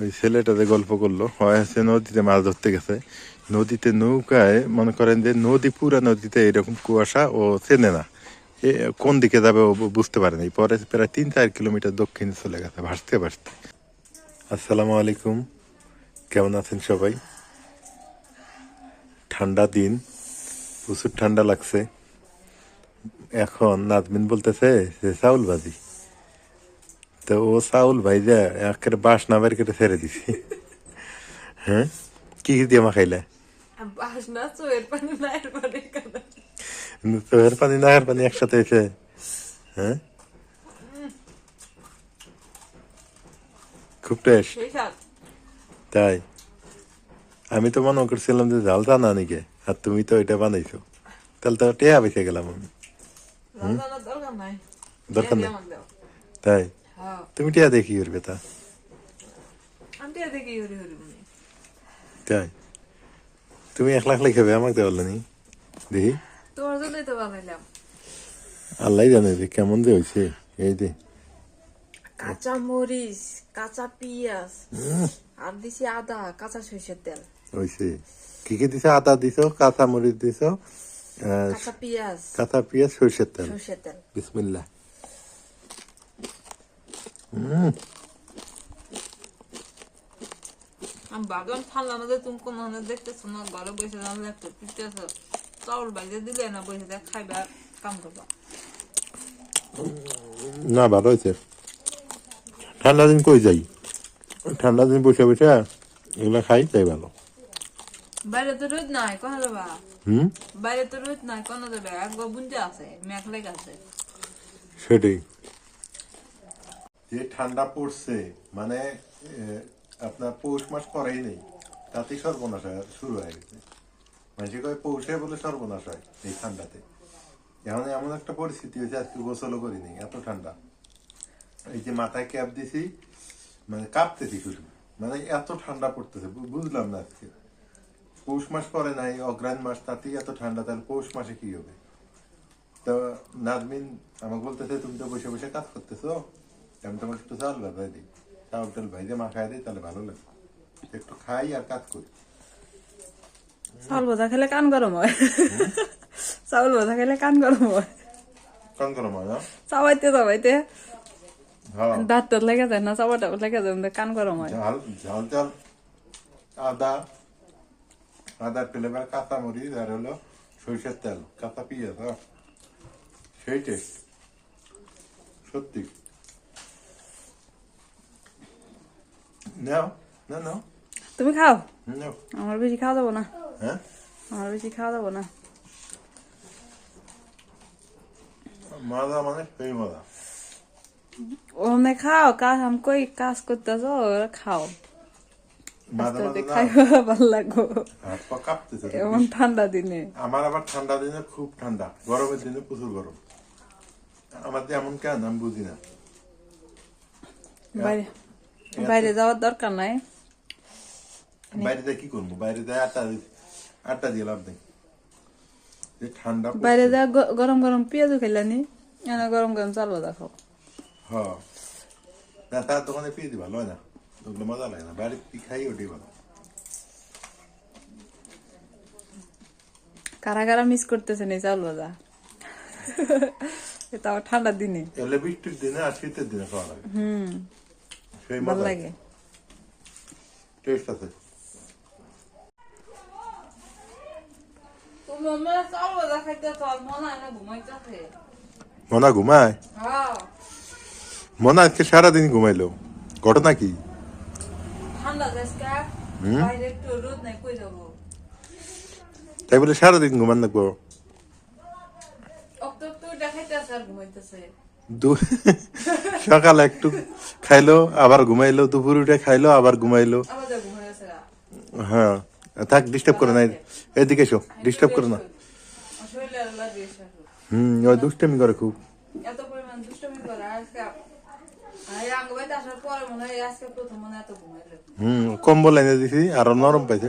ওই ছেলেটাতে গল্প করল, হয় হচ্ছে নদীতে মাছ ধরতে গেছে। নদীতে নৌকায় মনে করেন যে নদী, পুরা নদীতে এরকম কুয়াশা ও চেনে না। এ কোন দিকে যাবে ও বুঝতে পারে না। পরে প্রায় তিন চার কিলোমিটার দক্ষিণে চলে গেছে, ভাসতে ভাসতে। আসসালামু আলাইকুম। কেমন আছেন সবাই? ঠান্ডা দিন। প্রচুর ঠান্ডা লাগছে। এখন নাজমিন বলতেছে যে চাউল ভাজি। তো ও চাউল ভাই যে একেবারে বাস না বের করে ছেড়ে দিছি। হ্যাঁ? কি কি দিয়ে মাখাইলে? বাসনা চোয়ের পানি নায়ের পানি একসাথে এসে হ্যাঁ? খুব টেস্ট তাই। আমি তো মনে করছিলাম যে ঝাল জানা নাকি আর তুমি তো এটা বানাইছো। তাহলে তো টেয়া বেঁচে গেলাম আমি। দরকার নাই। তাই। তুমি টেয়া দেখি করবে তা? আমি তো এদিকে হরি হরি বলি তাই? তুমি একলা একলাই খাবে আমাকে দেওয়াল নি দেখি। তোমার জন্যই তো বানাইলাম। আল্লাহ জানে যে কেমন যে হয়েছে এই যে। কাঁচা মরিচ কাঁচা পিঁয়াজ আর দিছি আদা কাঁচা সরিষার তেল। হয়েছে কি কি দিছো? আদা দিছো কাঁচা মরিচ দিছো কাঁচা পিঁয়াজ। কাঁচা পেঁয়াজ সরষের তেল। সরিষার তেল। বিসমিল্লাহ। আমি ভাবলাম ঠান্ডা মধ্যে তুমি কোনো দেখতেছো না ঘরে বসে যাও একটু পিটেছো চাউল বাইরে দিলে না বসে দেখ খাইবা কাম করবা না ভালো হয়েছে ঠান্ডা দিন কই যাই ঠান্ডা দিন বসে বসে এগুলো খাই তাই ভালো বাইরে তো রোদ নাই যাবা হুম বাইরে তো রোদ নাই কোন যাবে একবার বুঞ্জা আছে মেঘ আছে সেটাই যে ঠান্ডা পড়ছে মানে আপনার পৌষ মাস পরেই নেই, তাতেই সর্বনাশ হয়, শুরু হয়ে গেছে। মানুষে কয় পৌষে বলে সর্বনাশ হয় এই ঠান্ডাতে। এখন এমন একটা পরিস্থিতি হয়েছে, আজকে গোসলও করিনি, এত ঠান্ডা। এই যে মাথায় ক্যাপ দিছি মানে কাঁপতেছি শুধু মানে এত ঠান্ডা পড়তেছে বুঝলাম না আজকে। পৌষ মাস পরে নাই অগ্রাণ মাস, তাতেই এত ঠান্ডা, তাহলে পৌষ মাসে কি হবে? তো, নাজমিন আমাকে বলতেছে, তুমি তো বসে বসে কাজ করতেছো? তোমাকে একটু চাল ভাজাই দিই। চাউল টাল ভাইজে মাখাই দিই তাহলে ভালো লাগে। একটু খাই আর কাজ করি। চাউল ভাজা খেলে কান গরম হয়। চাউল ভাজা খেলে কান গরম হয়। কান করো মা না চাবাইতে চাবাইতে। হ্যাঁ। দাঁত টাত লেগে যায় না চাবাটা লেগে যায় কান গরম হয়। ঝাল ঝাল ঝাল। আদা আদা ফেলেবার কাঁচা মরিচ আর হলো সরিষার তেল কাঁচা পেঁয়াজ হ্যাঁ? সেই টেস্ট সত্যি। নাও না নাও তুমি খাও? নাও আমার বেশি খাওয়া যাব না। হ্যাঁ? আমার বেশি খাওয়া যাব না। মজা মানে সেই মজা ওখানে খাও কাজ আমি কই কাজ করতেছো? ওরা খাও। এমন ঠান্ডা দিনে। আমার আবার ঠান্ডা দিনে খুব ঠান্ডা। গরমের দিনে প্রচুর গরম। আমার এমন কেন আমি বুঝি না। বাইরে যাওয়ার দরকার নাই বাইরে যায় কি করব বাইরে যায় আটটা দি- আটটা দিয়ে লাভ নেই ঠান্ডা। বাইরে যা গ- গরম গরম পেঁয়াজ খাইলানি এনে গরম গরম চাল ভাজা খাও হ্যাঁ তার দোকানে পেয়ে দি ভালো হয় না ওগুলো মজা লাগে না বাইরে কি খাই ওটাই ভালো কারা কারা মিস করতেছেন এই চাউল ভাজা এটা আবার ঠান্ডার দিনে বৃষ্টির দিনে আর শীতের দিনে খাওয়া লাগে হুম ভালো লাগে। টেস্ট আছে। মনে না ঘুমায়? হ্যাঁ। মনা আজকে সারাদিন ঘুমাইলো। ঘটনা কি? তাই বলে সারাদিন ঘুমান লাগবো। সকালে একটু খাইলো আবার ঘুমাইলো দুপুর উঠে খাইলো আবার ঘুমাইলো। হ্যাঁ থাক ডিস্টার্ব করে না এদিকে এসো ডিস্টার্ব করে না। হুম ওই দুষ্টামি করে খুব। মনে মনে হুম কম্বল এনে দিছি আর নরম পাইছে।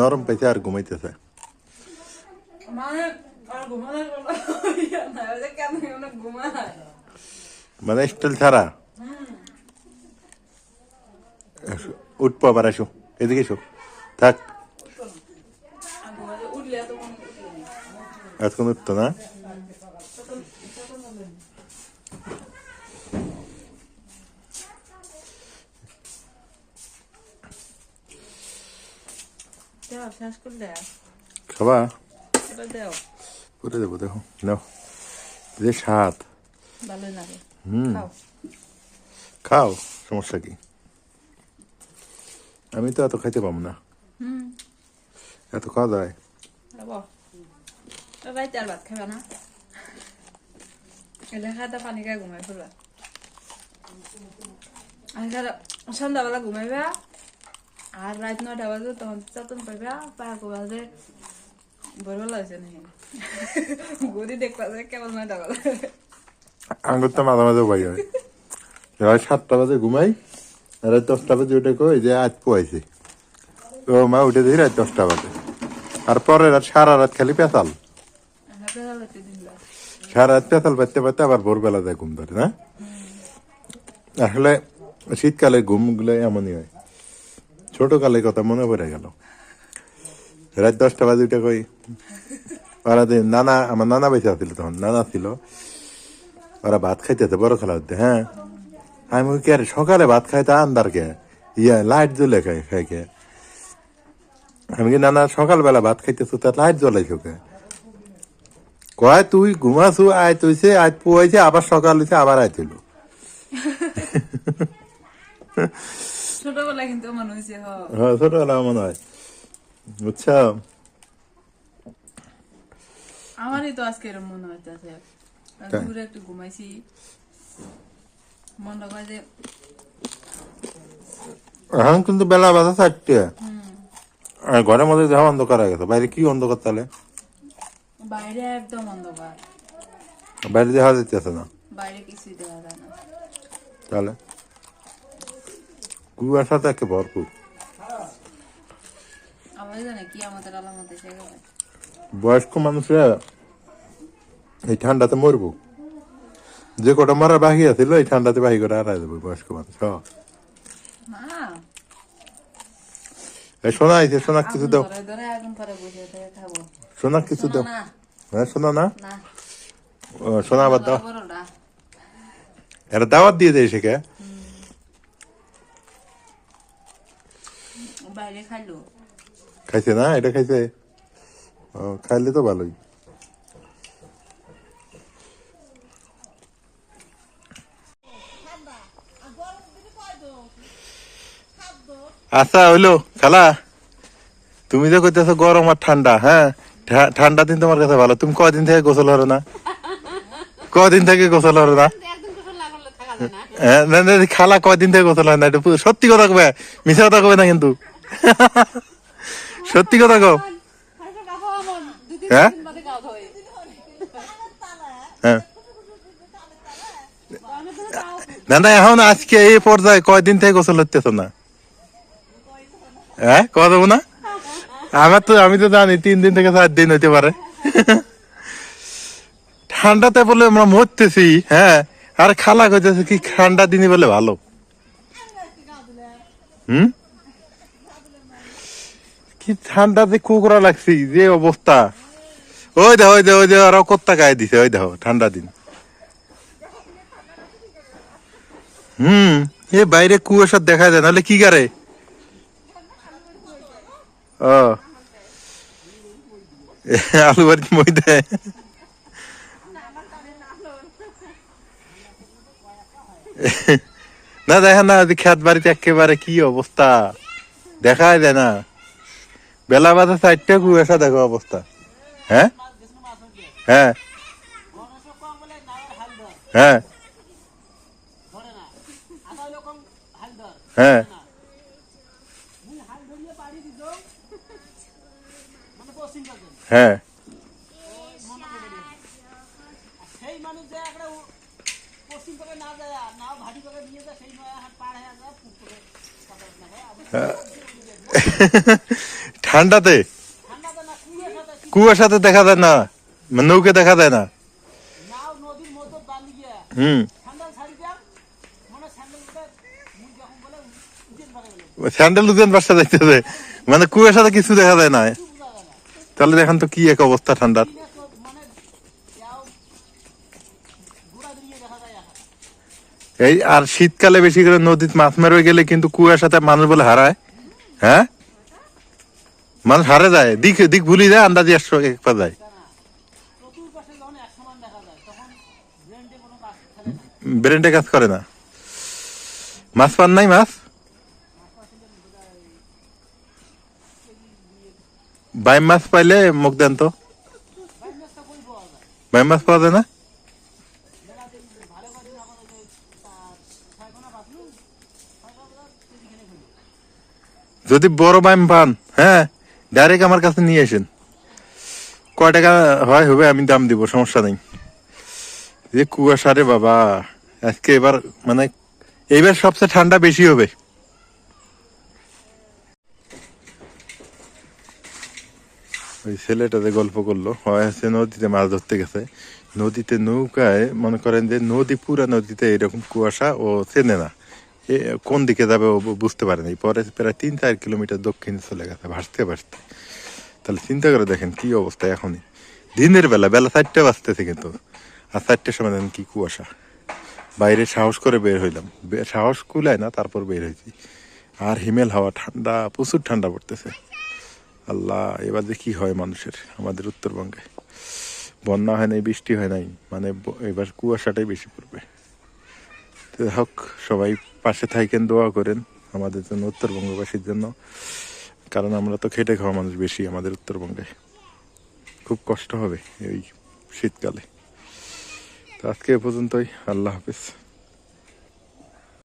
নরম পাইছে আর ঘুমাইতেছে। মানে স্টাইল ছাড়া? উঠবো আবার এসো এদিকে এসো থাক। এতক্ষণ উঠতো না? খাবা? করে দেবো দেখো। নাও। যে স্বাদ। হুম। খাও। খাও সমস্যা কি? আমি তো এত খাইতে পাবো না। হুম। এত খাওয়া যায়? রাইতে আর ভাত খাবে না। খাতে পানি খাই ঘুমাই ফেলবা আমি খালে সন্ধ্যাবেলা ঘুমাইবা। আর রাত নয়টা বাজে তখন চেতন পাইবা পাক বাজে ভোরবেলা হয়েছে নাকি? গদি আঙ্গুর তো মাঝে মাঝে উপায় হয়। রাত সাতটা বাজে ঘুমাই রাত দশটা বাজে উঠে কই যে আজ পোয়াইছে। ও মা উঠে দিই রাত দশটা বাজে। আর পরে রাত সারা রাত খালি পেঁচাল। সারা রাত পেঁচাল পাইতে পাইতে আবার ভোরবেলা যায় ঘুম ধরে না? আসলে শীতকালে ঘুমগুলো এমনই হয়। ছোটকালে কথা মনে পড়ে গেল। রাত দশটা বাজে উঠে কই ওরা নানা আমার নানা বেঁচে ছিল তখন নানা ছিল। ওরা ভাত খাইতেছে বড় খেলা হতে হ্যাঁ। আমি কে সকালে ভাত খাইতে আন্দার কে? ইয়া লাইট জ্বলে খাই খাই কে? আমি কি নানা সকালবেলা ভাত খাইতেছো তার লাইট জ্বলাইছো কে? কয় তুই ঘুমাছু আয় তুইছে আয় পুয়াইছে আবার সকাল হইছে আবার আয় তুইলো। ছোটবেলা কিন্তু মনে হয়েছে হ্যাঁ ছোটবেলা মনে হয়। বুঝছ আমারই তো আজকে এরকম মনে হইতেছে। তাই? একটু ঘুমাইছি। মনটা কয় যে এখন কিন্তু বেলা বাজে চারটে। আর ঘরের মধ্যে যাওয়া অন্ধকার হয়ে গেছে। বাইরে কি অন্ধকার তাহলে? বাইরে একদম অন্ধকার। বাইরে দেখা যাইতেছে না? বাইরে কিছুই দেখা যায় না। তাহলে? কুয়াশা থাকে ভরপুর। আমার জানে কি আমাদের আলামত এসে গেছে? বয়স্ক মানুষরা এই ঠান্ডাতে মরবো। যে কটা মারা বাকি আছিল এই ঠান্ডাতে বাহি করে হারাই দেবো বয়স্ক মানুষ। না এই সোনা আইছে সোনা কিছু দাও। সোনা কিছু দাও। হ্যাঁ শোনা না? না। ও, সোনা আবার দাও। এটা দাওয়াত দিয়ে দেয় সে কে? বাইরে খাইলো। খাইছে না? এটা খাইছে? ও খাইলে তো ভালোই। আচ্ছা হইল খালা। তুমি যে কইতেছো গরম আর ঠান্ডা হ্যাঁ? ঠান্ডা দিন তোমার কাছে ভালো। তুমি কদিন থেকে গোসল হরো না? কদিন থেকে গোসল হরো না? হ্যাঁ, খালা কদিন থেকে গোসল হয় না? সত্যি কথা কবে? মিশা কথা কবে না কিন্তু? সত্যি কথা কও। হ্যাঁ? হ্যাঁ। না না এখন আজকে এই পর্যায়ে কয়দিন থেকে গোসল হতেছ না? হ্যাঁ? কত দেবো না? আমার তো, আমি তো জানি, তিন দিন থেকে চার দিন হইতে পারে। ঠান্ডাতে বলে আমরা মরতেছি হ্যাঁ? আর খালা কইতেছে কি, ঠান্ডা দিনই বলে ভালো। হুম? কি ঠান্ডাতে কুকুরা লাগছি, যে অবস্থা। ওই দেখো ওই দেখো ওই দেখো, আরও কত্তা গায়ে দিছে, ওই দেখো, ঠান্ডা দিন। হুম, এ বাইরে কুয়াশা দেখা যায় নাহলে কি গারে ও। আলু বাড়ি মই দেয় না দেখা না খেত বাড়িতে একেবারে কি অবস্থা? দেখাই যায় না। বেলা বাজে চারটে কুয়াশা দেখো অবস্থা। হ্যাঁ? হ্যাঁ। হ্যাঁ। হ্যাঁ। হ্যাঁ। ঠান্ডাতে? না সাথে দেখা যায় না, নৌকে দেখা যায় না। হুম। স্যান্ডেল দুজন বাসা যাইতেছে মানে কুয়াশাতে কিছু দেখা যায় না। তাহলে দেখেন তো কি এক অবস্থা ঠান্ডার। এখন এই আর শীতকালে বেশি করে নদীতে মাছ মেরে গেলে কিন্তু কুয়াশাতে মানুষ বলে হারায়। হ্যাঁ? মানুষ হারে যায়, দিক দিক ভুলি যায়, আন্দাজি একশো এক পা যায়। ব্রেনটে কাজ করে না। মাছ পান নাই মাছ? বাইম মাছ পাইলে মুখ দেন তো। বাইম মাছ পাওয়া যায় না? যদি বড় বাইম পান হ্যাঁ? ডাইরেক্ট আমার কাছে নিয়ে আসেন। কয় টাকা হয় হবে আমি দাম দিব, সমস্যা নেই। যে কুয়াশা রে বাবা, আজকে এবার মানে এইবার সবচেয়ে ঠান্ডা বেশি হবে। ওই ছেলেটাতে গল্প করল, হয় আছে নদীতে মাছ ধরতে গেছে। নদীতে নৌকায় মনে করেন যে নদী, পুরা নদীতে এরকম কুয়াশা ও চেনে না। কোন দিকে যাবে বুঝতে পারে না। পরে প্রায় তিন চার কিলোমিটার দক্ষিণে চলে গেছে, ভাসতে ভাসতে। তাহলে চিন্তা করে দেখেন কি অবস্থা এখনই। দিনের বেলা বেলা চারটে বাজতেছে কিন্তু। আর চারটের সময় দেখেন কি কুয়াশা। বাইরে সাহস করে বের হইলাম। সাহস কুলায় না, তারপর বের হয়েছি। আর হিমেল হাওয়া ঠান্ডা, প্রচুর ঠান্ডা পড়তেছে। আল্লাহ, এবার যে কী হয় মানুষের, আমাদের উত্তরবঙ্গে। বন্যা হয় নাই, বৃষ্টি হয় নাই মানে এবার কুয়াশাটাই বেশি পড়বে। তো হোক, সবাই পাশে থাইকেন দোয়া করেন আমাদের জন্য, উত্তরবঙ্গবাসীর জন্য। কারণ আমরা তো খেটে খাওয়া মানুষ বেশি আমাদের উত্তরবঙ্গে। খুব কষ্ট হবে এই শীতকালে। তো আজকে এ পর্যন্তই। আল্লাহ হাফিজ।